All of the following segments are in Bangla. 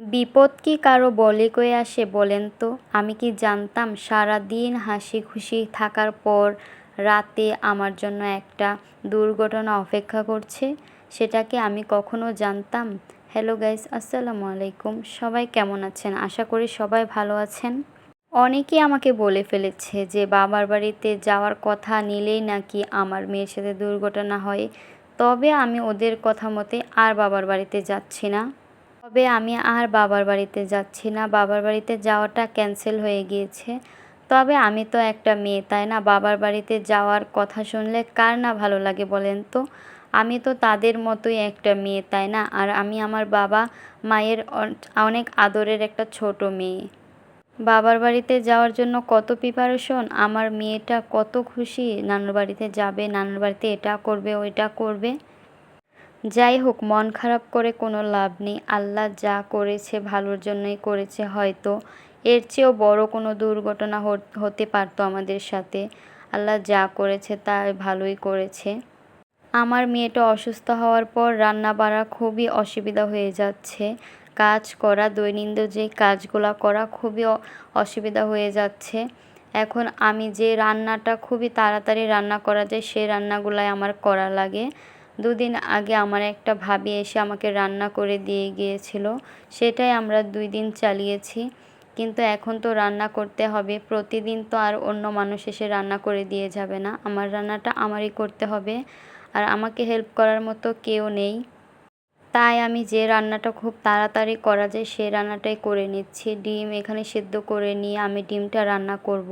বিপদ কি কারও বলে কয়ে আসে বলেন তো? আমি কি জানতাম সারা দিন হাসি খুশি থাকার পর রাতে আমার জন্য একটা দুর্ঘটনা অপেক্ষা করছে? সেটাকে আমি কখনো জানতাম? হ্যালো গাইস আসসালামু আলাইকুম। সবাই কেমন আছেন? আশা করি সবাই ভালো আছেন। অনেকেই আমাকে বলে ফেলেছে যে বাবার বাড়িতে যাওয়ার কথা নিলেই নাকি আমার মেয়ের সাথে দুর্ঘটনা হয়। তবে আমি ওদের কথা মতে আর বাবার বাড়িতে যাচ্ছি না। তবে আমি আর বাবার বাড়িতে যাচ্ছি না। বাবার বাড়িতে যাওয়াটা ক্যান্সেল হয়ে গিয়েছে। তবে আমি তো একটা মেয়ে, তাই না? বাবার বাড়িতে যাওয়ার কথা শুনলে কার না ভালো লাগে বলেন তো? আমি তো তাদের মতোই একটা মেয়ে, তাই না? আর আমি আমার বাবা মায়ের অনেক আদরের একটা ছোট মেয়ে। বাবার বাড়িতে যাওয়ার জন্য কত প্রিপারেশন আমার মেয়েটা কত খুশি? নানুর বাড়িতে যাবে, নানুর বাড়িতে এটা করবে, ওইটা করবে। যাই হোক, মন খারাপ করে কোনো লাভ নেই। আল্লাহ যা করেছে ভালোর জন্যই করেছে, হয়তো। এর চেয়েও বড় কোনো দুর্ঘটনা হতে পারতো আমাদের সাথে। আল্লাহ যা করেছে তা ভালোই করেছে। আমার মেয়েটা অসুস্থ হওয়ার পর রান্না বাড়া খুবই অসুবিধা হয়ে যাচ্ছে। কাজ করা, দৈনন্দিন যে কাজগুলো করা খুবই অসুবিধা হয়ে যাচ্ছে। এখন আমি যে রান্নাটা খুবই তাড়াতাড়ি রান্না করা যায় সেই রান্নাগুলাই আমার করা লাগে। দুদিন আগে আমার একটা ভাবি এসে আমাকে রান্না করে দিয়ে গিয়েছিল। সেটাই আমরা দুই দিন চালিয়েছি। কিন্তু এখন তো রান্না করতে হবে। প্রতিদিন তো আর অন্য মানুষ এসে রান্না করে দিয়ে যাবে না। আমার রান্নাটা আমারই করতে হবে। আর আমাকে হেল্প করার মতো কেউ নেই। তাই আমি যে রান্নাটা খুব তাড়াতাড়ি করা যায় সেই রান্নাটাই করে নিচ্ছি। ডিম এখানে সেদ্ধ করে নিয়ে আমি ডিমটা রান্না করব।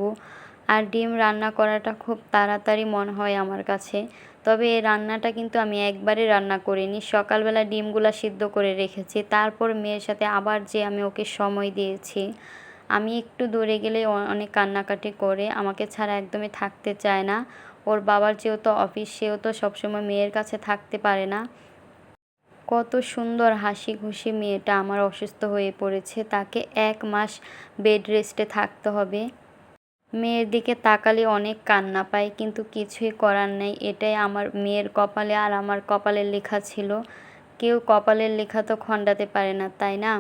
আর ডিম রান্না করাটা খুব তাড়াতাড়ি মনে হয় আমার কাছে। তবে রান্নাটা কিন্তু আমি একবারে রান্না করিনি। সকালবেলা ডিমগুলো সিদ্ধ করে রেখেছি। তারপর মেয়ের সাথে আবার যে আমি ওকে সময় দিয়েছি, আমি একটু দূরে গেলে অনেক কান্নাকাটি করে। আমাকে ছাড়া একদমই থাকতে চায় না। ওর বাবার যেহেতু অফিস, সেও তো সবসময় মেয়ের কাছে থাকতে পারে না। কত সুন্দর হাসি খুশি মেয়েটা আমার অসুস্থ হয়ে পড়েছে। তাকে এক মাস বেড রেস্টে থাকতে হবে। মেয়ের দিকে তাকালে অনেক কান্না পাই কিন্তু কিছুই করার নেই। এটাই আমার মেয়ের কপালে আর আমার কপালের লেখা ছিল। কেউ কপালের লেখা তো খণ্ডাতে পারে না, তাই না?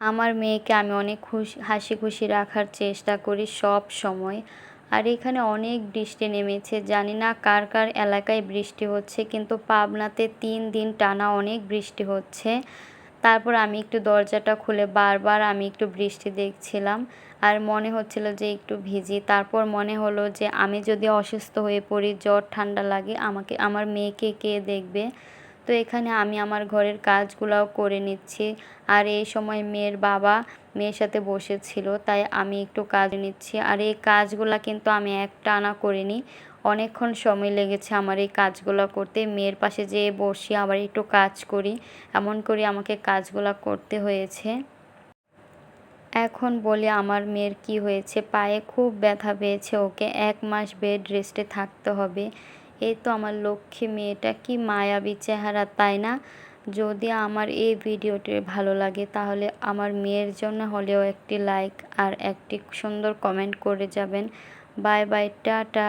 আমার মেয়েকে আমি অনেক খুশি হাসি খুশি রাখার চেষ্টা করি সব সময়। আর এখানে অনেক বৃষ্টি নেমেছে, জানি না কার কার এলাকায় বৃষ্টি হচ্ছে, কিন্তু পাবনাতে তিন দিন টানা অনেক বৃষ্টি হচ্ছে। তারপর আমি একটু দরজাটা খুলে বারবার আমি একটু বৃষ্টি দেখছিলাম আর মনে হচ্ছিল যে একটু ভিজি। তারপর মনে হলো যে আমি যদি অসুস্থ হয়ে পড়ি, জ্বর, ঠান্ডা লাগে, আমাকে, আমার মেয়েকে কে দেখবে? তো এখানে আমি আমার ঘরের কাজগুলাও করে নিচ্ছি। আর এই সময় মেয়ের বাবা মেয়ের সাথে বসেছিল, তাই আমি একটু কাজ নিচ্ছি। আর এই কাজগুলা কিন্তু আমি একটা আনা করিনি। অনেকক্ষণ সময় লেগেছে আমার এই কাজগুলো করতে। মেয়ের পাশে যেয়ে বসি, আবার একটু কাজ করি। এমন করে আমাকে কাজগুলো করতে হয়েছে। এখন বলি আমার মেয়ের কি হয়েছে। পায়ে খুব ব্যথা পেয়েছে ওকে। এক মাস বেড রেস্টে থাকতে হবে। এই তো আমার লক্ষ্মী মেয়েটা। কি মায়াবী চেহারা, তাই না? যদি আমার এই ভিডিওটি ভালো লাগে, তাহলে আমার মেয়ের জন্য হলেও একটি লাইক আর একটি সুন্দর কমেন্ট করে যাবেন। Bye bye tata.